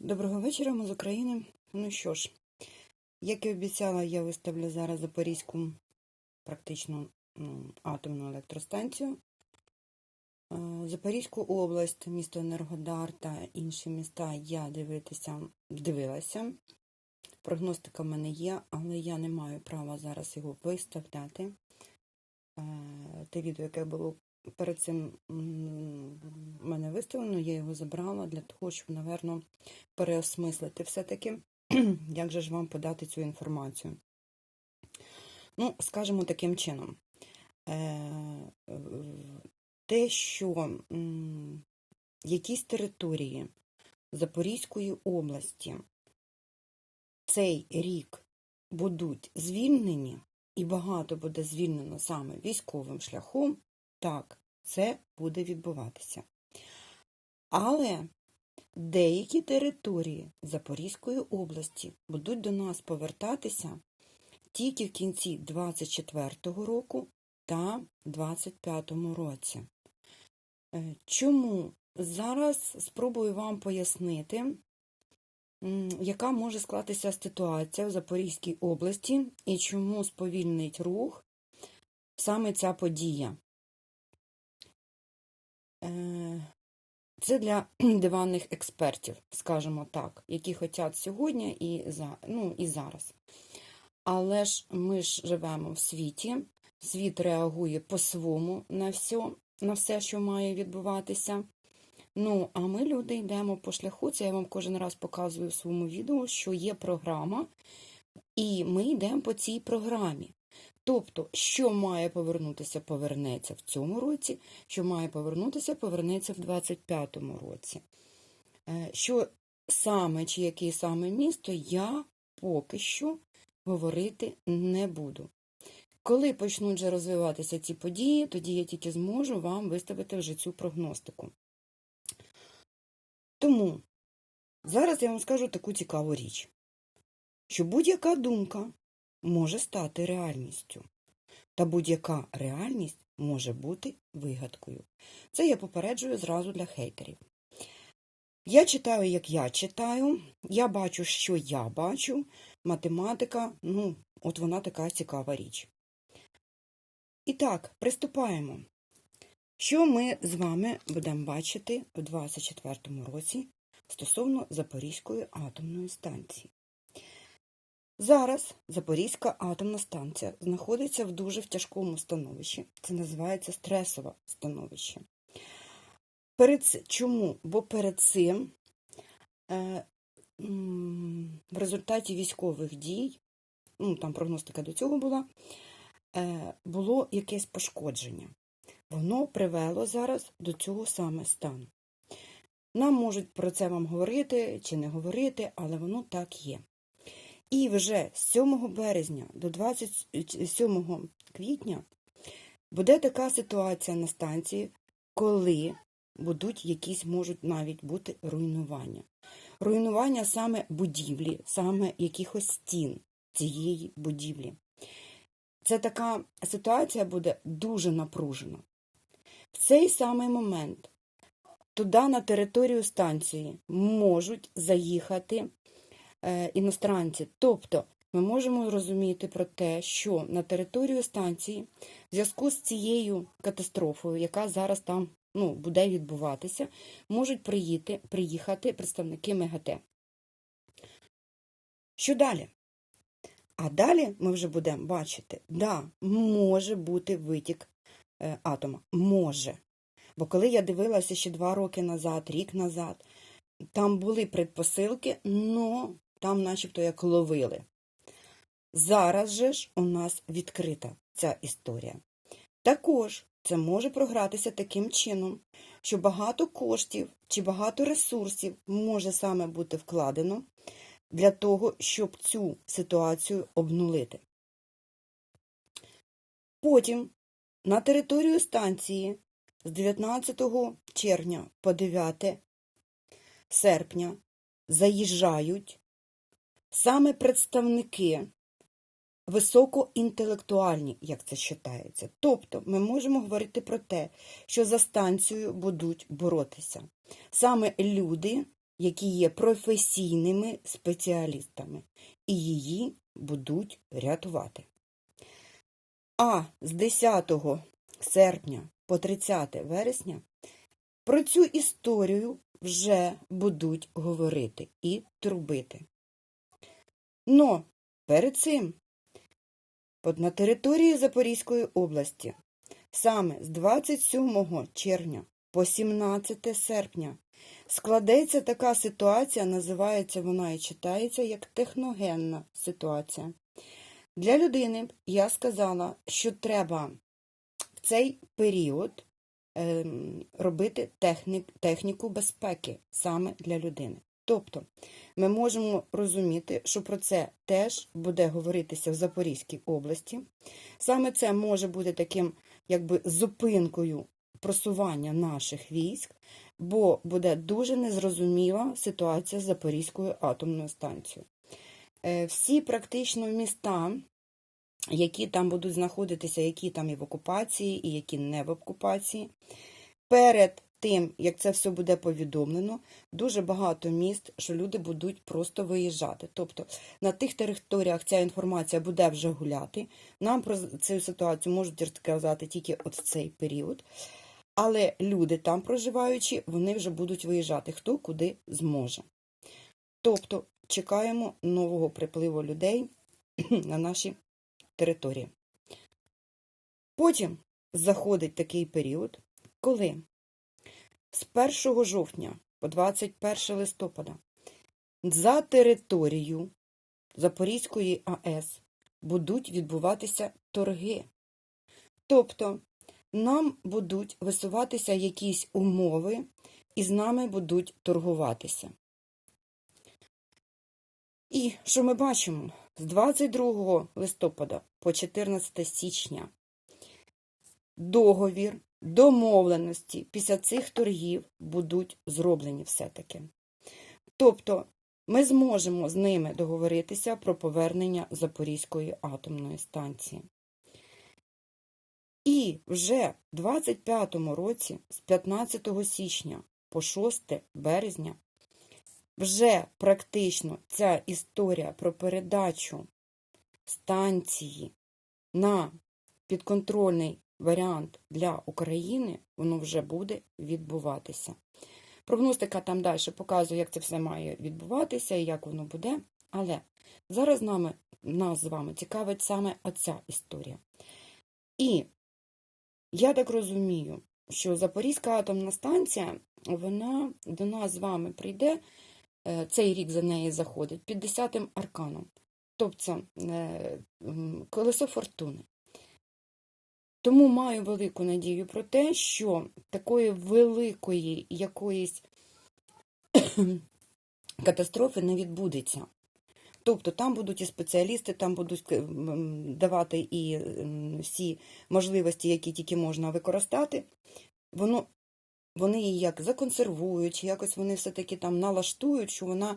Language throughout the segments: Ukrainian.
Доброго вечора, ми з України. Ну що ж, як і обіцяла, я виставлю зараз Запорізьку практично ну, атомну електростанцію. Е, Запорізьку область, місто Енергодар та інші міста я дивитися, дивилася. Прогностика в мене є, але я не маю права зараз його виставляти. Е, Те відео, яке було перед цим мене виставлено, я його забрала для того, щоб, напевно, переосмислити все-таки, як же ж вам подати цю інформацію. Ну, скажімо таким чином, е, те, що якісь території Запорізької області цей рік будуть звільнені, і багато буде звільнено саме військовим шляхом, так, це буде відбуватися. Але деякі території Запорізької області будуть до нас повертатися тільки в кінці 24-го року та 25-му році. Е, Чому? Зараз спробую вам пояснити, яка може склатися ситуація в Запорізькій області і чому сповільнить рух саме ця подія. Це для диванних експертів, скажімо так, які хочуть сьогодні і, за, ну, і зараз. Але ж ми ж живемо в світі, світ реагує по-своєму на все, на все, що має відбуватися. Ну, а ми, люди, йдемо по шляху. Це я вам кожен раз показую в своєму відео, що є програма, і ми йдемо по цій програмі. Тобто, що має повернутися, повернеться в цьому році, що має повернутися, повернеться в 25-му році. Е, Що саме чи яке саме місто, я поки що говорити не буду. Коли почнуть вже розвиватися ці події, тоді я тільки зможу вам виставити вже цю прогностику. Тому зараз я вам скажу таку цікаву річ, що будь-яка думка може стати реальністю, та будь-яка реальність може бути вигадкою. Це я попереджую зразу для хейтерів. Я читаю, як я читаю, я бачу, що я бачу. Математика, ну, от вона така цікава річ. І так, приступаємо. Що ми з вами будемо бачити у 2024 році стосовно Запорізької атомної станції? Зараз Запорізька атомна станція знаходиться в дуже в тяжкому становищі. Це називається стресове становище. Перед, чому? Бо перед цим е, в результаті військових дій, ну там прогностика до цього була, е, було якесь пошкодження. Воно привело зараз до цього саме стану. Нам можуть про це вам говорити чи не говорити, але воно так є. І вже з 7 березня до 27 квітня буде така ситуація на станції, коли будуть якісь можуть навіть бути руйнування. Руйнування саме будівлі, саме якихось стін цієї будівлі. Це така ситуація буде дуже напружена. В цей самий момент туди на територію станції можуть заїхати іностранці. Тобто ми можемо розуміти про те, що на територію станції в зв'язку з цією катастрофою, яка зараз там ну, буде відбуватися, можуть приїти, приїхати представники МЕГАТЕ. Що далі? А далі ми вже будемо бачити, да, може бути витік е, атома. Може. Бо коли я дивилася ще два роки назад, рік назад, там були предпосилки, но там начебто як ловили. Зараз же ж у нас відкрита ця історія. Також це може програтися таким чином, що багато коштів чи багато ресурсів може саме бути вкладено для того, щоб цю ситуацію обнулити. Потім на територію станції з 19 червня по 9 серпня заїжджають саме представники високоінтелектуальні, як це вважається. Тобто ми можемо говорити про те, що за станцією будуть боротися саме люди, які є професійними спеціалістами, і її будуть рятувати. А з 10 серпня по 30 вересня про цю історію вже будуть говорити і трубити. Но перед цим на території Запорізької області саме з 27 червня по 17 серпня складеться така ситуація, називається вона і читається як техногенна ситуація. Для людини я сказала, що треба в цей період ем, робити технік, техніку безпеки саме для людини. Тобто ми можемо розуміти, що про це теж буде говоритися в Запорізькій області. Саме це може бути таким якби зупинкою просування наших військ, бо буде дуже незрозуміла ситуація з Запорізькою атомною станцією. Е, Всі практично міста, які там будуть знаходитися, які там і в окупації, і які не в окупації, перед тим, як це все буде повідомлено, дуже багато міст, що люди будуть просто виїжджати. Тобто на тих територіях ця інформація буде вже гуляти. Нам про цю ситуацію можуть розказати тільки от в цей період. Але люди там проживаючи, вони вже будуть виїжджати, хто куди зможе. Тобто чекаємо нового припливу людей на наші території. Потім заходить такий період, коли з 1 жовтня по 21 листопада за територію Запорізької АЕС будуть відбуватися торги. Тобто нам будуть висуватися якісь умови, і з нами будуть торгуватися. І що ми бачимо? З 22 листопада по 14 січня договір, домовленості після цих торгів будуть зроблені все-таки. Тобто ми зможемо з ними договоритися про повернення Запорізької атомної станції. І вже в 25-му році, з 15 січня по 6 березня, вже практично ця історія про передачу станції на підконтрольний варіант для України, воно вже буде відбуватися. Прогностика там далі показує, як це все має відбуватися і як воно буде. Але зараз нами, нас з вами цікавить саме оця історія. І я так розумію, що Запорізька атомна станція, вона до нас з вами прийде, е, цей рік за неї заходить, під 10-м арканом. Тобто е, колесо фортуни. Тому маю велику надію про те, що такої великої якоїсь катастрофи не відбудеться. Тобто там будуть і спеціалісти, там будуть е, давати і всі можливості, які тільки можна використати. Воно, вони її як законсервують, якось вони все-таки там налаштують, що вона,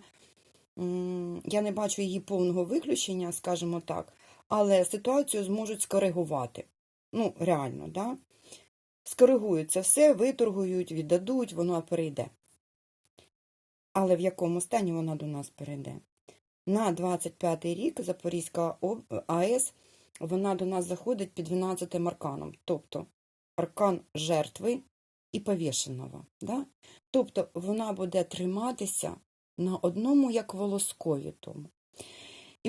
я не бачу її повного виключення, скажімо так, але ситуацію зможуть скоригувати. Ну, реально, да? Скоригують це все, виторгують, віддадуть, воно перейде. Але в якому стані вона до нас перейде? На 25-й рік Запорізька АЕС вона до нас заходить під 12 арканом, тобто аркан жертви і повішеного. Да? Тобто вона буде триматися на одному як волоскові тому.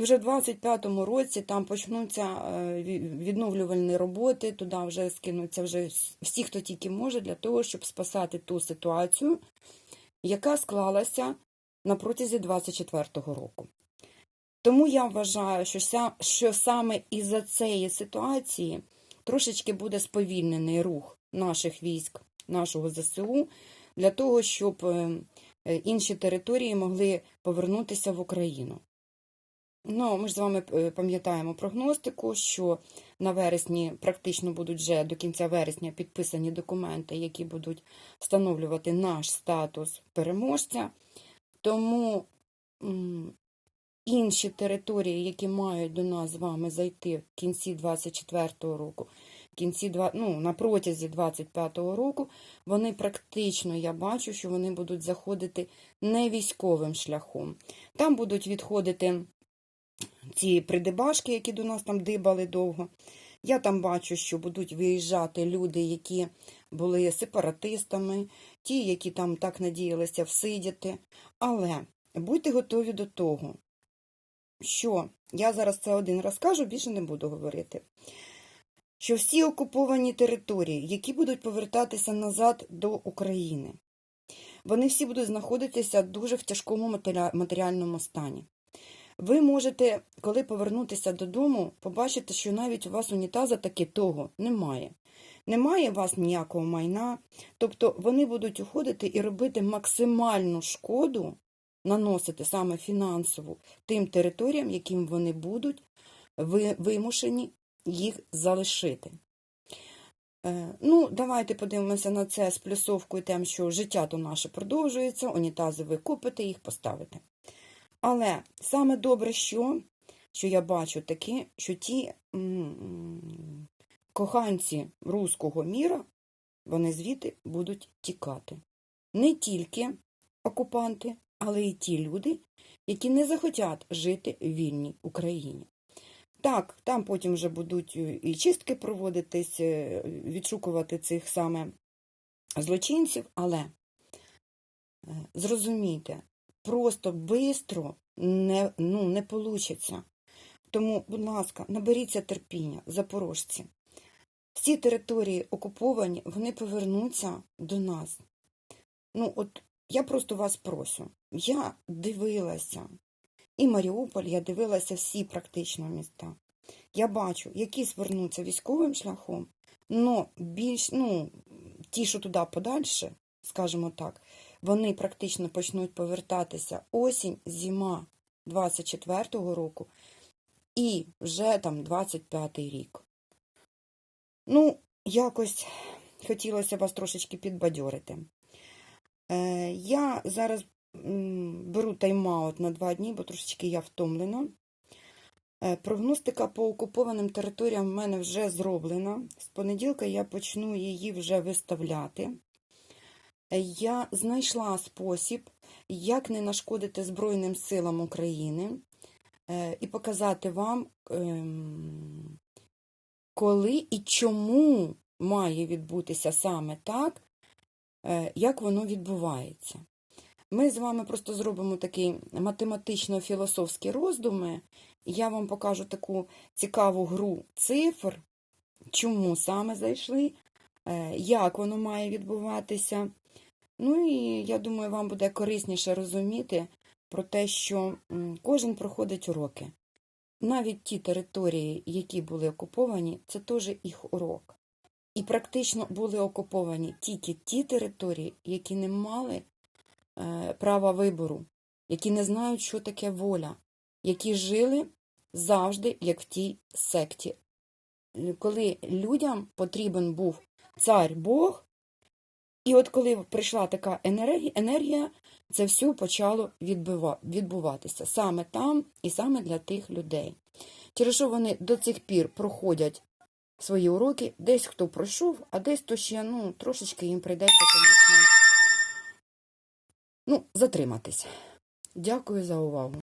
Вже в 25-му році там почнуться е, відновлювальні роботи, туди вже скинуться вже всі, хто тільки може, для того, щоб спасати ту ситуацію, яка склалася на протязі 24-го року. Тому я вважаю, що, що саме із-за цієї ситуації трошечки буде сповільнений рух наших військ, нашого ЗСУ, для того, щоб е, інші території могли повернутися в Україну. Ну, ми ж з вами е, пам'ятаємо прогностику, що на вересні практично будуть вже до кінця вересня підписані документи, які будуть встановлювати наш статус переможця. Тому інші території, які мають до нас з вами зайти в кінці 24-го року, кінці ну, на протязі 25-го року, вони практично, я бачу, що вони будуть заходити не військовим шляхом. Там будуть відходити ці придибашки, які до нас там дибали довго. Я там бачу, що будуть виїжджати люди, які були сепаратистами, ті, які там так надіялися всидіти. Але будьте готові до того, що я зараз це один раз кажу, більше не буду говорити. Що всі окуповані території, які будуть повертатися назад до України, вони всі будуть знаходитися дуже в тяжкому матеріальному стані. Ви можете, коли повернутися додому, побачити, що навіть у вас унітаза таки того немає. Немає у вас ніякого майна, тобто вони будуть уходити і робити максимальну шкоду, наносити саме фінансову тим територіям, яким вони будуть ви- вимушені їх залишити. Е, Ну, давайте подивимося на це з плюсовкою тим, що життя то наше продовжується, унітази ви купите, їх поставите. Але саме добре, що, що я бачу таке, що ті м, коханці руського міра, вони звідти будуть тікати. Не тільки окупанти, але й ті люди, які не захотять жити в вільній Україні. Так, там потім вже будуть е, і чистки проводитись, е, відшукувати цих саме злочинців, але е, зрозумійте, просто бистро не, ну, не получиться. Тому, будь ласка, наберіться терпіння, запорожці. Всі території окуповані, вони повернуться до нас. Ну, от я просто вас прошу. Я дивилася і Маріуполь, я дивилася всі практично міста. Я бачу, які звернуться військовим шляхом, але більш, ну, ті, що туди подальше, скажімо так, вони практично почнуть повертатися осінь, зима 24-го року і вже там 25-й рік. Ну, якось хотілося вас трошечки підбадьорити. Е, я зараз беру тайм-аут на два дні, бо трошечки я втомлена. Е, Прогностика по окупованим територіям в мене вже зроблена. З понеділка я почну її вже виставляти. Я знайшла спосіб, як не нашкодити Збройним силам України е, і показати вам, ем, коли і чому має відбутися саме так, е, як воно відбувається. Ми з вами просто зробимо такі математично-філософські роздуми. Я вам покажу таку цікаву гру цифр, чому саме зайшли, е, як воно має відбуватися. Ну і я думаю, вам буде корисніше розуміти про те, що кожен проходить уроки. Навіть ті території, які були окуповані, це теж їх урок. І практично були окуповані тільки ті території, які не мали е, права вибору, які не знають, що таке воля, які жили завжди, як в тій секті. Коли людям потрібен був цар Бог, і от коли прийшла така енергія, це все почало відбуватися саме там і саме для тих людей. Через що вони до цих пір проходять свої уроки, десь хто пройшов, а десь то ще ну, трошечки їм прийдеться, звісно, ну, затриматись. Дякую за увагу.